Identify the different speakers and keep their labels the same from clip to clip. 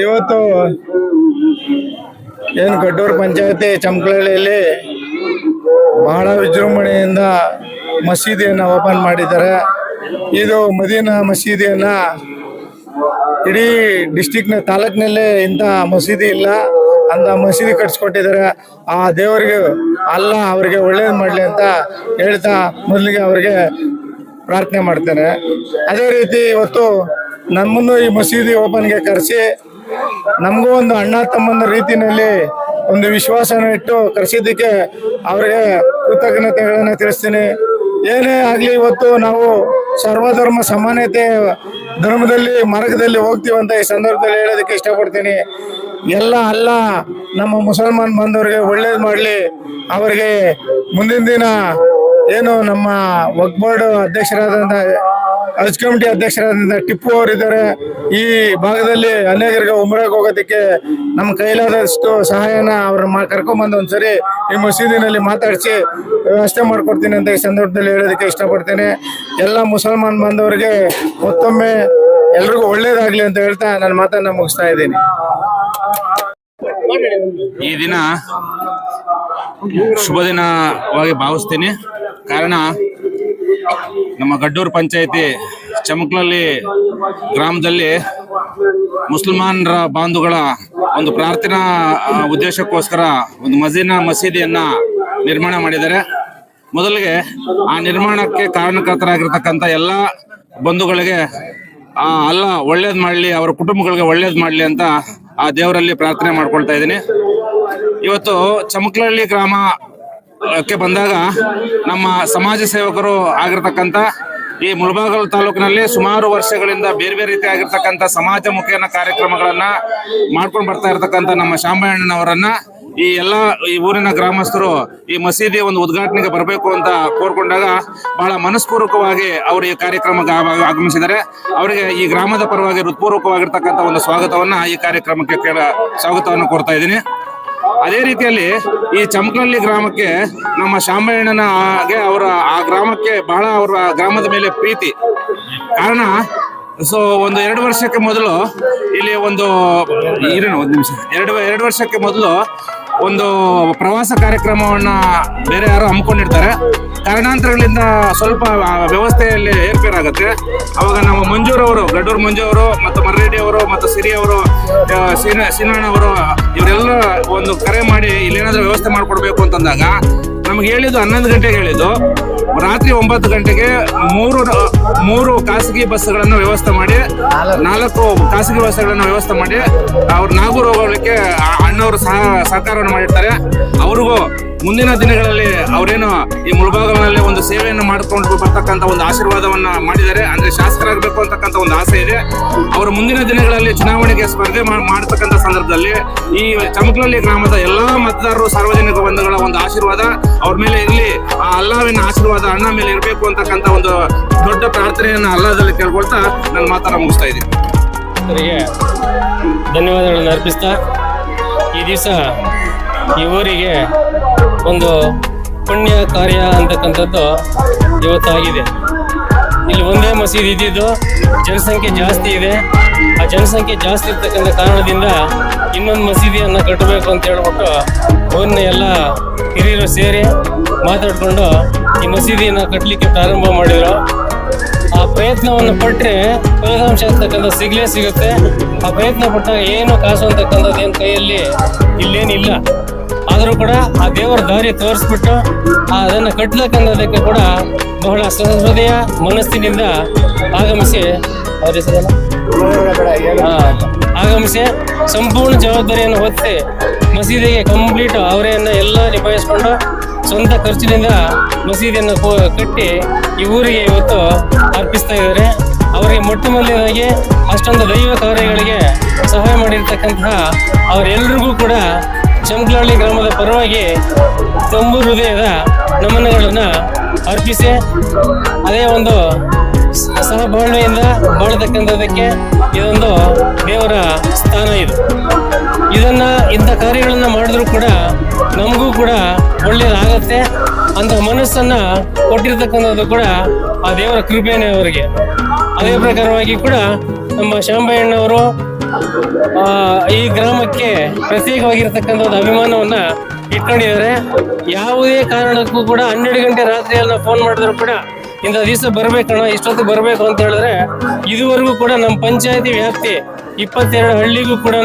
Speaker 1: ಇವತ್ತು ಏನು ಗಡ್ಡೂರು ಪಂಚಾಯತಿ ಚಮಕಳ್ಳಿಯಲ್ಲಿ ಬಹಳ ವಿಜೃಂಭಣೆಯಿಂದ ಮಸೀದಿಯನ್ನು ಓಪನ್ ಮಾಡಿದ್ದಾರೆ. ಇದು ಮದೀನಾ ಮಸೀದಿಯನ್ನ ಇಡೀ ಡಿಸ್ಟಿಕ್ನ ತಾಲೂಕಿನಲ್ಲೇ ಇಂಥ ಮಸೀದಿ ಇಲ್ಲ. ಅಂತ ಮಸೀದಿ ಕಟ್ಸ್ಕೊಟ್ಟಿದ್ದಾರೆ. ಆ ದೇವರಿಗೆ, ಅಲ್ಲ ಅವರಿಗೆ ಒಳ್ಳೇದು ಮಾಡಲಿ ಅಂತ ಹೇಳ್ತಾ ಮೊದಲಿಗೆ ಅವರಿಗೆ ಪ್ರಾರ್ಥನೆ ಮಾಡ್ತೇನೆ ಅದೇ ರೀತಿ ಇವತ್ತು ನಮ್ಮನ್ನು ಈ ಮಸೀದಿ ಓಪನ್ಗೆ ಕರೆಸಿ, ನಮಗೂ ಒಂದು ಅಣ್ಣ ತಮ್ಮನ ರೀತಿಯಲ್ಲಿ ಒಂದು ವಿಶ್ವಾಸನ ಇಟ್ಟು ಕರೆಸಿದ್ದಕ್ಕೆ ಅವರಿಗೆ ಕೃತಜ್ಞತೆಗಳನ್ನು ತಿಳಿಸ್ತೀನಿ. ಏನೇ ಆಗಲಿ ಇವತ್ತು ನಾವು ಸರ್ವಧರ್ಮ ಸಮಾನತೆ ಧರ್ಮದಲ್ಲಿ ಮಾರ್ಗದಲ್ಲಿ ಹೋಗ್ತೀವಂತ ಈ ಸಂದರ್ಭದಲ್ಲಿ ಹೇಳೋದಕ್ಕೆ ಇಷ್ಟಪಡ್ತೀನಿ. ಎಲ್ಲ ಅಲ್ಲ, ನಮ್ಮ ಮುಸಲ್ಮಾನ್ ಬಂದವರಿಗೆ ಒಳ್ಳೇದು ಮಾಡಲಿ. ಅವರಿಗೆ ಮುಂದಿನ ದಿನ ಏನು ನಮ್ಮ ವಕ್ಬೋರ್ಡ್ ಅಧ್ಯಕ್ಷರಾದಂಥ ಹಜ್ ಕಮಿಟಿ ಅಧ್ಯಕ್ಷರಾದಂತಹ ಟಿಪ್ಪು ಅವರಿದ್ದಾರೆ. ಈ ಭಾಗದಲ್ಲಿ ಅನೇಕರಿಗೆ ಉಮ್ರಾಗ್ ಹೋಗೋದಕ್ಕೆ ನಮ್ಮ ಕೈಲಾದಷ್ಟು ಸಹಾಯನ ಅವ್ರನ್ನ ಕರ್ಕೊಂಬಂದು ಒಂದ್ಸರಿ ಈ ಮಸೀದಿನಲ್ಲಿ ಮಾತಾಡಿಸಿ ವ್ಯವಸ್ಥೆ ಮಾಡ್ಕೊಡ್ತೀನಿ ಅಂತ ಈ ಸಂದರ್ಭದಲ್ಲಿ ಹೇಳೋದಕ್ಕೆ ಇಷ್ಟಪಡ್ತೇನೆ. ಎಲ್ಲ ಮುಸಲ್ಮಾನ್ ಬಾಂಧವರಿಗೆ ಮತ್ತೊಮ್ಮೆ ಎಲ್ರಿಗೂ ಒಳ್ಳೇದಾಗ್ಲಿ ಅಂತ ಹೇಳ್ತಾ ನನ್ನ ಮಾತನ್ನ ಮುಗಿಸ್ತಾ ಇದ್ದೀನಿ.
Speaker 2: ಈ ದಿನ ಶುಭ ದಿನವಾಗಿ ಭಾವಿಸ್ತೀನಿ. ಕಾರಣ ನಮ್ಮ ಗಡ್ಡೂರು ಪಂಚಾಯತಿ ಚಮಕ್ಲಲ್ಲಿ ಗ್ರಾಮದಲ್ಲಿ ಮುಸಲ್ಮಾನರ ಬಾಂಧುಗಳ ಒಂದು ಪ್ರಾರ್ಥನಾ ಉದ್ದೇಶಕ್ಕೋಸ್ಕರ ಒಂದು ಮಸೀನ ಮಸೀದಿಯನ್ನ ನಿರ್ಮಾಣ ಮಾಡಿದ್ದಾರೆ. ಮೊದಲಿಗೆ ಆ ನಿರ್ಮಾಣಕ್ಕೆ ಕಾರಣಕರ್ತರಾಗಿರ್ತಕ್ಕಂಥ ಎಲ್ಲ ಬಂಧುಗಳಿಗೆ ಅಲ್ಲ, ಒಳ್ಳೇದು ಮಾಡಲಿ, ಅವರ ಕುಟುಂಬಗಳಿಗೆ ಒಳ್ಳೇದು ಮಾಡಲಿ ಅಂತ ಆ ದೇವರಲ್ಲಿ ಪ್ರಾರ್ಥನೆ ಮಾಡ್ಕೊಳ್ತಾ ಇದ್ದೀನಿ. ಇವತ್ತು ಚಮಕ್ಲಹಳ್ಳಿ ಗ್ರಾಮ ಕ್ಕೆ ಬಂದಾಗ ನಮ್ಮ ಸಮಾಜ ಸೇವಕರು ಆಗಿರ್ತಕ್ಕಂಥ ಈ ಮುಳಬಾಗಲ್ ತಾಲೂಕಿನಲ್ಲಿ ಸುಮಾರು ವರ್ಷಗಳಿಂದ ಬೇರೆ ಬೇರೆ ರೀತಿ ಆಗಿರ್ತಕ್ಕಂಥ ಸಮಾಜಮುಖಿಯನ್ನ ಕಾರ್ಯಕ್ರಮಗಳನ್ನ ಮಾಡ್ಕೊಂಡು ಬರ್ತಾ ಇರತಕ್ಕಂಥ ನಮ್ಮ ಶಾಂಬಣ್ಣನವರನ್ನ ಈ ಎಲ್ಲ ಈ ಊರಿನ ಗ್ರಾಮಸ್ಥರು ಈ ಮಸೀದಿಯ ಒಂದು ಉದ್ಘಾಟನೆಗೆ ಬರಬೇಕು ಅಂತ ಕೋರ್ಕೊಂಡಾಗ ಬಹಳ ಮನಸ್ಪೂರ್ವಕವಾಗಿ ಅವರು ಈ ಕಾರ್ಯಕ್ರಮಕ್ಕೆ ಆಗ- ಆಗಮಿಸಿದ್ದಾರೆ ಅವರಿಗೆ ಈ ಗ್ರಾಮದ ಪರವಾಗಿ ಹೃತ್ಪೂರ್ವಕವಾಗಿರ್ತಕ್ಕಂಥ ಒಂದು ಸ್ವಾಗತವನ್ನ ಈ ಕಾರ್ಯಕ್ರಮಕ್ಕೆ ಕೇಳ, ಸ್ವಾಗತವನ್ನು ಕೊಡ್ತಾ ಇದ್ದೀನಿ. ಅದೇ ರೀತಿಯಲ್ಲಿ ಈ ಚಮಕಳ್ಳಿ ಗ್ರಾಮಕ್ಕೆ ನಮ್ಮ ಶಾಮಣ್ಣನ ಹಾಗೆ ಅವರ ಆ ಗ್ರಾಮಕ್ಕೆ ಬಹಳ ಅವರ ಗ್ರಾಮದ ಮೇಲೆ ಪ್ರೀತಿ. ಕಾರಣ, ಸೊ ಒಂದು ಎರಡು ವರ್ಷಕ್ಕೆ ಮೊದಲು ಇಲ್ಲಿ ಒಂದು ಇರೋಣ ಒಂದು ನಿಮಿಷ. ಎರಡು ಎರಡು ವರ್ಷಕ್ಕೆ ಮೊದಲು ಒಂದು ಪ್ರವಾಸ ಕಾರ್ಯಕ್ರಮವನ್ನು ಬೇರೆ ಯಾರು ಹಮ್ಮಿಕೊಂಡಿರ್ತಾರೆ. ಕಾರಣಾಂತರಗಳಿಂದ ಸ್ವಲ್ಪ ವ್ಯವಸ್ಥೆಯಲ್ಲಿ ಏರ್ಪೇರಾಗುತ್ತೆ ಅವಾಗ ನಾವು ಮಂಜೂರವರು ಗಡ್ಡೂರು ಮಂಜು ಅವರು, ಮತ್ತು ಮರ್ರೆಡ್ಡಿ ಅವರು, ಮತ್ತು ಸಿರಿ ಅವರು ಸೀನಣ್ಣ ಅವರು, ಇವರೆಲ್ಲ ಒಂದು ಕರೆ ಮಾಡಿ ಇಲ್ಲೇನಾದರೂ ವ್ಯವಸ್ಥೆ ಮಾಡಿಕೊಡ್ಬೇಕು ಅಂತಂದಾಗ, ನಮ್ಗೆ ಹೇಳಿದ್ದು ಹನ್ನೊಂದು ಗಂಟೆಗೆ ಹೇಳಿದ್ದು. ರಾತ್ರಿ ಒಂಬತ್ತು ಗಂಟೆಗೆ ಮೂರು ಮೂರು ಖಾಸಗಿ ಬಸ್ಗಳನ್ನು ವ್ಯವಸ್ಥೆ ಮಾಡಿ, ನಾಲ್ಕು ಖಾಸಗಿ ಬಸ್ಗಳನ್ನು ವ್ಯವಸ್ಥೆ ಮಾಡಿ, ಅವ್ರು ನಾಗೂರು ಹೋಗೋಕ್ಕೆ ಅಣ್ಣವರು ಸಹ ಸಹಕಾರವನ್ನು ಮಾಡಿರ್ತಾರೆ. ಅವ್ರಿಗೂ ಮುಂದಿನ ದಿನಗಳಲ್ಲಿ ಅವರೇನು ಈ ಮುಳಬಾಗಲಿನಲ್ಲಿ ಒಂದು ಸೇವೆಯನ್ನು ಮಾಡಿಕೊಂಡು ಬರ್ತಕ್ಕಂಥ ಒಂದು ಆಶೀರ್ವಾದವನ್ನ ಮಾಡಿದ್ದಾರೆ. ಅಂದ್ರೆ ಶಾಸಕರಾಗಬೇಕು ಅಂತಕ್ಕಂಥ ಒಂದು ಆಸೆ ಇದೆ. ಅವರು ಮುಂದಿನ ದಿನಗಳಲ್ಲಿ ಚುನಾವಣೆಗೆ ಸ್ಪರ್ಧೆ ಮಾಡತಕ್ಕಂಥ ಸಂದರ್ಭದಲ್ಲಿ ಈ ಚಮಕಲಲ್ಲಿ ಗ್ರಾಮದ ಎಲ್ಲಾ ಮತದಾರರು ಸಾರ್ವಜನಿಕ ಬಂಧುಗಳ ಒಂದು ಆಶೀರ್ವಾದ, ಅವ್ರ ಮೇಲೆ ಇರಲಿ, ಆ ಅಲ್ಲಾವಿನ ಆಶೀರ್ವಾದ ಅಣ್ಣ ಮೇಲೆ ಇರಬೇಕು ಅಂತಕ್ಕಂಥ ಒಂದು ದೊಡ್ಡ ಪ್ರಾರ್ಥನೆಯನ್ನು ಅಲ್ಲಾದಲ್ಲಿ ಕೇಳ್ಕೊಳ್ತಾ ನನ್ನ ಮಾತನ್ನ ಮುಗಿಸ್ತಾ ಇದ್ದೀನಿ.
Speaker 3: ಧನ್ಯವಾದಗಳನ್ನು ಅರ್ಪಿಸ್ತಾ ಈ ದಿವಸ ಈ ಊರಿಗೆ ಒಂದು ಪುಣ್ಯ ಕಾರ್ಯ ಅಂತಕ್ಕಂಥದ್ದು ಇವತ್ತಾಗಿದೆ. ಇಲ್ಲಿ ಒಂದೇ ಮಸೀದಿ ಇದ್ದಿದ್ದು ಜನಸಂಖ್ಯೆ ಜಾಸ್ತಿ ಇದೆ. ಆ ಜನಸಂಖ್ಯೆ ಜಾಸ್ತಿ ಇರ್ತಕ್ಕಂಥ ಕಾರಣದಿಂದ ಇನ್ನೊಂದು ಮಸೀದಿಯನ್ನು ಕಟ್ಟಬೇಕು ಅಂತ ಹೇಳ್ಬಿಟ್ಟು ಊರಿನ ಎಲ್ಲ ಹಿರಿಯರು ಸೇರಿ ಮಾತಾಡಿಕೊಂಡು ಈ ಮಸೀದಿಯನ್ನು ಕಟ್ಟಲಿಕ್ಕೆ ಪ್ರಾರಂಭ ಮಾಡಿದರು. ಆ ಪ್ರಯತ್ನವನ್ನು ಪಟ್ಟರೆ ಫಲಿತಾಂಶ ಅಂತಕ್ಕಂಥ ಸಿಗಲೇ ಸಿಗುತ್ತೆ. ಆ ಪ್ರಯತ್ನ ಪಟ್ಟಾಗ ಏನು ಕಾಸು ಅಂತಕ್ಕಂಥದ್ದು ಏನು ಕೈಯಲ್ಲಿ ಇಲ್ಲೇನಿಲ್ಲ. ಆದರೂ ಕೂಡ ಆ ದೇವರ ದಾರಿ ತೋರಿಸ್ಬಿಟ್ಟು ಅದನ್ನು ಕಟ್ಟಲಕ್ಕನ್ನೋದಕ್ಕೆ ಕೂಡ ಬಹಳ ಸಹೃದಯ ಮನಸ್ಸಿನಿಂದ ಆಗಮಿಸಿ ಅವ್ರ ಆಗಮಿಸಿ ಸಂಪೂರ್ಣ ಜವಾಬ್ದಾರಿಯನ್ನು ಹೊತ್ತಿ ಮಸೀದಿಗೆ ಕಂಪ್ಲೀಟ್ ಅವರೆಯನ್ನು ಎಲ್ಲ ನಿಭಾಯಿಸ್ಕೊಂಡು ಸ್ವಂತ ಖರ್ಚಿನಿಂದ ಮಸೀದಿಯನ್ನು ಕಟ್ಟಿ ಈ ಊರಿಗೆ ಇವತ್ತು ಅರ್ಪಿಸ್ತಾ ಇದ್ದಾರೆ. ಅವರಿಗೆ ಮೊಟ್ಟ ಮೊದಲನೇದಾಗಿ ಅಷ್ಟೊಂದು ದೈವ ಕಾರ್ಯಗಳಿಗೆ ಸಹಾಯ ಮಾಡಿರ್ತಕ್ಕಂತಹ ಅವರೆಲ್ಲರಿಗೂ ಕೂಡ ಚಮಕಲಹಳ್ಳಿ ಗ್ರಾಮದ ಪರವಾಗಿ ತಂಬು ಹೃದಯದ ನಮನಗಳನ್ನು ಅರ್ಪಿಸಿ, ಅದೇ ಒಂದು ಸಹಬಾಳ್ವೆಯಿಂದ ಬಾಳತಕ್ಕಂಥದ್ದಕ್ಕೆ ಇದೊಂದು ದೇವರ ಸ್ಥಾನ ಇದು. ಇದನ್ನು ಇಂಥ ಕಾರ್ಯಗಳನ್ನು ಮಾಡಿದ್ರೂ ಕೂಡ ನಮಗೂ ಕೂಡ ಒಳ್ಳೆಯದಾಗತ್ತೆ ಅಂತ ಮನಸ್ಸನ್ನು ಕೊಟ್ಟಿರ್ತಕ್ಕಂಥದ್ದು ಕೂಡ ಆ ದೇವರ ಕೃಪೆಯೇ ಅವರಿಗೆ. ಅದೇ ಪ್ರಕಾರವಾಗಿ ಕೂಡ ನಮ್ಮ ಶಾಂಬಯ್ಯಣ್ಣವರು ಈ ಗ್ರಾಮಕ್ಕೆ ಪ್ರತ್ಯೇಕವಾಗಿರ್ತಕ್ಕಂಥ ಒಂದು ಅಭಿಮಾನವನ್ನ ಇಟ್ಕೊಂಡಿದ್ದಾರೆ. ಯಾವುದೇ ಕಾರಣಕ್ಕೂ ಕೂಡ ಹನ್ನೆರಡು ಗಂಟೆ ರಾತ್ರಿಯಲ್ಲಿ ನಾವು ಫೋನ್ ಮಾಡಿದ್ರು ಕೂಡ ಇಂಥ ದಿವಸ ಬರ್ಬೇಕಣ್ಣ ಇಷ್ಟೊತ್ತು ಬರಬೇಕು ಅಂತ ಹೇಳಿದ್ರೆ ಇದುವರೆಗೂ ಕೂಡ ನಮ್ಮ ಪಂಚಾಯತಿ ವ್ಯಾಪ್ತಿ ಇಪ್ಪತ್ತೆರಡು ಹಳ್ಳಿಗೂ ಕೂಡ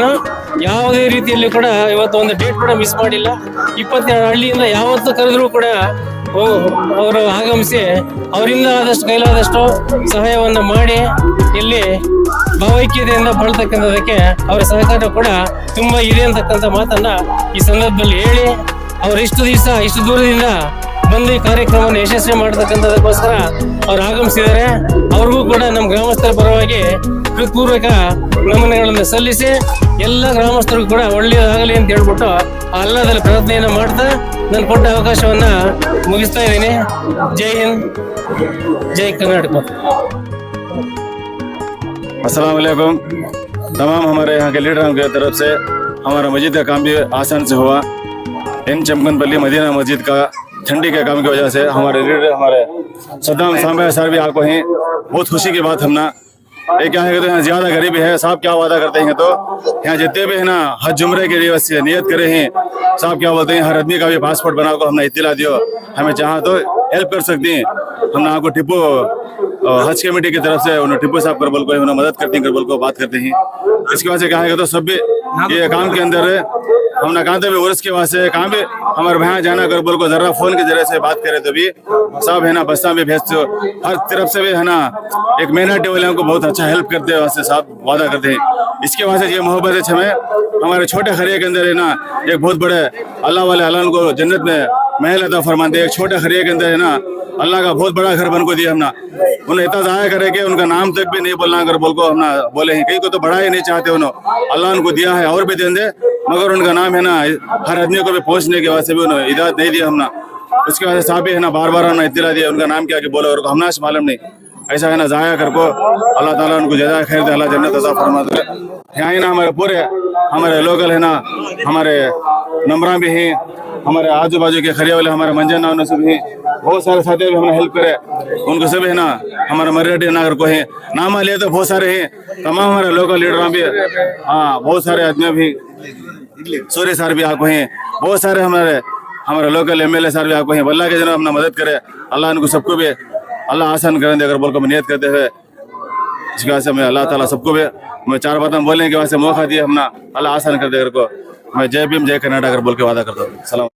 Speaker 3: ಯಾವುದೇ ರೀತಿಯಲ್ಲಿ ಕೂಡ ಇವತ್ತು ಒಂದು ಡೇಟ್ ಕೂಡ ಮಿಸ್ ಮಾಡಿಲ್ಲ. ಇಪ್ಪತ್ತೆರಡು ಹಳ್ಳಿಯಿಂದ ಯಾವತ್ತು ಕರೆದ್ರೂ ಕೂಡ ಅವರು ಆಗಮಿಸಿ ಅವರಿಂದ ಆದಷ್ಟು ಕೈಲಾದಷ್ಟು ಸಹಾಯವನ್ನು ಮಾಡಿ ಇಲ್ಲಿ ಭಾವೈಕ್ಯತೆಯಿಂದ ಬಾಳ್ತಕ್ಕಂಥದಕ್ಕೆ ಅವರ ಸಹಕಾರ ಕೂಡ ತುಂಬಾ ಇದೆ ಅಂತಕ್ಕಂಥ ಮಾತನ್ನ ಈ ಸಂದರ್ಭದಲ್ಲಿ ಹೇಳಿ ಅವರು ಇಷ್ಟು ದಿವಸ, ಇಷ್ಟು ದೂರದಿಂದ ಬಂದು ಈ ಕಾರ್ಯಕ್ರಮವನ್ನು ಯಶಸ್ವಿ ಮಾಡತಕ್ಕಂಥದಕ್ಕೋಸ್ಕರ ಅವ್ರು ಆಗಮಿಸಿದ್ದಾರೆ ಅವ್ರಿಗೂ ಕೂಡ ನಮ್ಮ ಗ್ರಾಮಸ್ಥರ ಪರವಾಗಿ ಹೃತ್ಪೂರ್ವಕ ನಮನಗಳನ್ನು ಸಲ್ಲಿಸಿ ಎಲ್ಲ ಗ್ರಾಮಸ್ಥರಿಗೂ ಕೂಡ ಒಳ್ಳೆಯದಾಗಲಿ ಅಂತ ಹೇಳ್ಬಿಟ್ಟು ಆ ಅಲ್ಲದಲ್ಲಿ ಪ್ರಾರ್ಥನೆಯನ್ನು ಮಾಡ್ತಾ ನಾನು ಕೊಟ್ಟ ಅವಕಾಶವನ್ನ ಮುಗಿಸ್ತಾ ಇದ್ದೀನಿ ಜೈ ಹಿಂದ್ ಜೈ ಕರ್ನಾಟಕ
Speaker 4: अस्सलाम वालेकुम तमाम हमारे यहाँ के लीडरों की तरफ से हमारा मस्जिद का काम भी आसान से हुआ इन चमकनपल्ली मदीना मस्जिद का ठंडी के काम की वजह से हमारे लीडर हमारे सद्दाम सामे सर भी आपको हैं। बहुत खुशी की बात हमना। ये क्या है कि तो यहाँ ज़्यादा गरीबी है, साहब क्या वादा करते हैं तो? यहाँ जितने भी है ना, हज जुमरे के लिए से नियत करे हैं। साहब क्या बोलते हैं, हर आदमी का भी पासपोर्ट बना को हमने इतला दियो। हमें चाहा तो हेल्प कर सकती हैं। हमने आपको टिप्पो हज कमेटी की तरफ़ से उन्हें टिप्पू साहब कर बोल को मदद करती हैं, कर बोल को बात करते हैं। इसके बाद से कहा है तो सब भी ये काम के अंदर हमने कहा था भी उर्स के वास्ते कहाँ भी हमारे भैया जाना कर बोल को जरा फ़ोन के ज़रिए से बात करे तो भी सब है ना, बस्ता भेजते हो। हर तरफ़ से भी है ना, एक मेहनत वाले को बहुत अच्छा हेल्प करते हैं वास्ते साहब वादा करते हैं। इसके वास्ते ये मोहब्बत है हमें हमारे छोटे खरिया के अंदर है ना, एक बहुत बड़े अल्लाह वाले अल्लाह को जन्नत में महल अता फरमाते एक छोटे खरिया के अंदर है ना, अल्लाह का बहुत बड़ा घर बन को दिया हमने। उन्हें इतना जाया करे कि उनका नाम तक भी नहीं बोलना, अगर बोल को हमने बोले हैं। कहीं को तो बड़ा ही नहीं चाहते उन्होंने। अल्लाह उनको दिया है, और भी देंगे। मगर उनका नाम है ना, हर आदमी को भी पहुँचने के वास्ते भी उन्हें इजाज़त नहीं दिया हमने। उसके बाद साहब है ना बार बार हमने इतला दिया, उनका नाम क्या कि बोलो, और हमने से मालूम नहीं। ऐसा है ना, जाया कर को अल्लाह ताला उनको जजा खैर अल्लाह जन्नत अता फरमा दे यहाँ ही ना हमारे पूरे, हमारे लोकल है ना, हमारे नंबरा भी हैं, हमारे आजू बाजू के खरिया वाले हमारे मंजन नाम से भी हैं, बहुत सारे साथी भी हमने हेल्प करे। उनको सब है ना, हमारे मर्यादा नागर को है। नाम लिए तो बहुत सारे हैं, तमाम हमारे लोकल लीडर भी हाँ। बहुत सारे आदमी भी सूर्य सर भी आपको हैं बहुत सारे हमारे हमारे local M L A sir भी आपको अल्लाह के जन अपना मदद करे। अल्लाह उनको सबको भी अल्लाह आसान करें अगर बोल को नियत करते हुए इसके वजह से अल्लाह ताला सबको भी मैं चार बात बोलने के वास्ते मौका दिया। हमने अल्लाह आसान कर देकर को। मैं जय भीम, जय कर्नाटक, अगर बोल के वादा करता हूँ। सलाम।